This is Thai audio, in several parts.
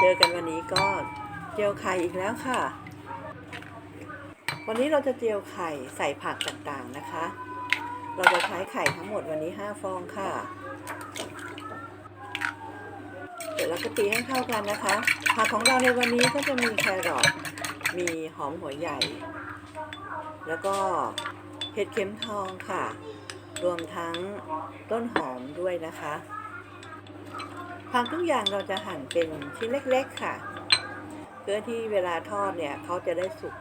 เจอกันวันนี้ก็เจียวไข่อีกแล้วค่ะ วันนี้เราจะเจียวไข่ใส่ผักต่างๆนะคะ เราจะใช้ไข่ทั้งหมดวันนี้ 5 ฟองค่ะเดี๋ยวเราก็ตีให้เข้ากันนะคะ ผักของเราในวันนี้ก็จะมีแครอทมีหอมหัวใหญ่ แล้วก็เห็ดเข็มทองค่ะ รวมทั้งต้นหอมด้วยนะคะ ผักทุกอย่างเราจะหั่นเป็นชิ้นเล็กๆค่ะ เพื่อที่เวลาทอดเนี่ยเขาจะได้สุก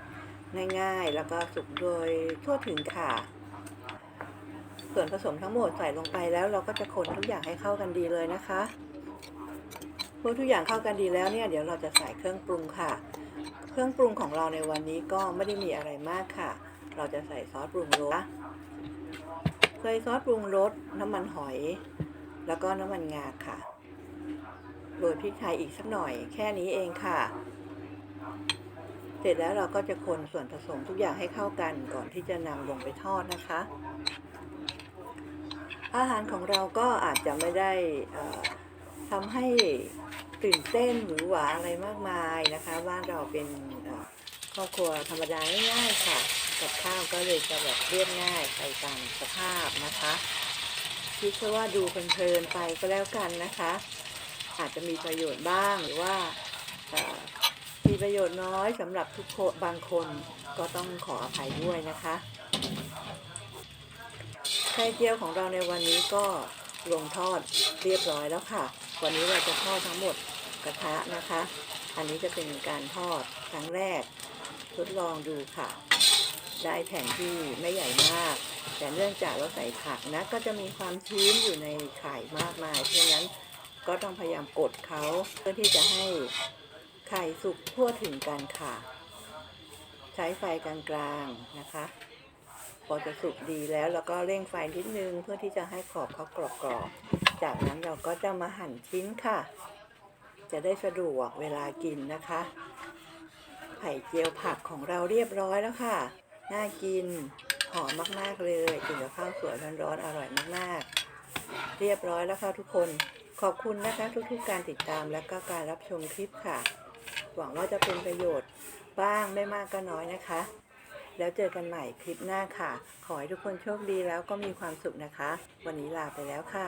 ง่ายๆ แล้วก็สุกโดยทั่วถึงค่ะ ส่วนผสมทั้งหมดใส่ลงไปแล้วเราก็จะคนทุกอย่างให้เข้ากันดีเลยนะคะเมื่อทุกอย่างเข้ากันดีแล้วเนี่ยเดี๋ยวเราจะใส่เครื่องปรุงค่ะ เครื่องปรุงของเราในวันนี้ก็ไม่ได้มีอะไรมากค่ะ เราจะใส่ซอสปรุงรสใส่ซอสปรุงรสน้ำมันหอย แล้วก็น้ำมันงาค่ะ โรยพริกไทยอีกสักหน่อยแค่นี้เองค่ะ เสร็จแล้วเราก็จะคนส่วนผสมทุกอย่างให้เข้ากันก่อนที่จะนำลงไปทอดนะคะ อาหารของเราก็อาจจะไม่ได้ทำให้ตื่นเต้นหรือหวาอะไรมากมายนะคะบ้านเราเป็นครอบครัวธรรมดาง่ายๆค่ะ กับข้าวก็เลยจะแบบเรียบง่ายไปตามสภาพนะคะคิดว่าดูเพลินๆไปก็แล้วกันนะคะ อาจจะมีประโยชน์บ้างหรือว่ามีประโยชน์น้อยสำหรับทุกคนบางคนก็ต้องขออภัยด้วยนะคะไข่เจียวของเราในวันนี้ก็ลงทอดเรียบร้อยแล้วค่ะ วันนี้เราจะทอดทั้งหมดกระทะนะคะ อันนี้จะเป็นการทอดครั้งแรก ทดลองดูค่ะ ได้แผ่นที่ไม่ใหญ่มาก แต่เนื่องจากเราใส่ผักนะก็จะมีความชื้นอยู่ในไข่มากมายเพราะนั้น ก็ต้องพยายามกดเขาเพื่อที่จะให้ไข่สุกทั่วถึงกันค่ะ ใช้ไฟกลางๆนะคะ พอจะสุกดีแล้วเราก็เร่งไฟนิดนึงเพื่อที่จะให้ขอบเขากรอบๆ จากนั้นเราก็จะมาหั่นชิ้นค่ะ จะได้สะดวกเวลากินนะคะ ไข่เจียวผักของเราเรียบร้อยแล้วค่ะ น่ากินหอมมากๆเลยกินกับข้าวสวยร้อนๆอร่อยมากๆ เรียบร้อยแล้วค่ะทุกคน ขอบคุณนะคะทุกๆการติดตามและก็การรับชมคลิปค่ะ หวังว่าจะเป็นประโยชน์บ้างไม่มากก็น้อยนะคะ แล้วเจอกันใหม่คลิปหน้าค่ะ ขอให้ทุกคนโชคดีแล้วก็มีความสุขนะคะ วันนี้ลาไปแล้วค่ะ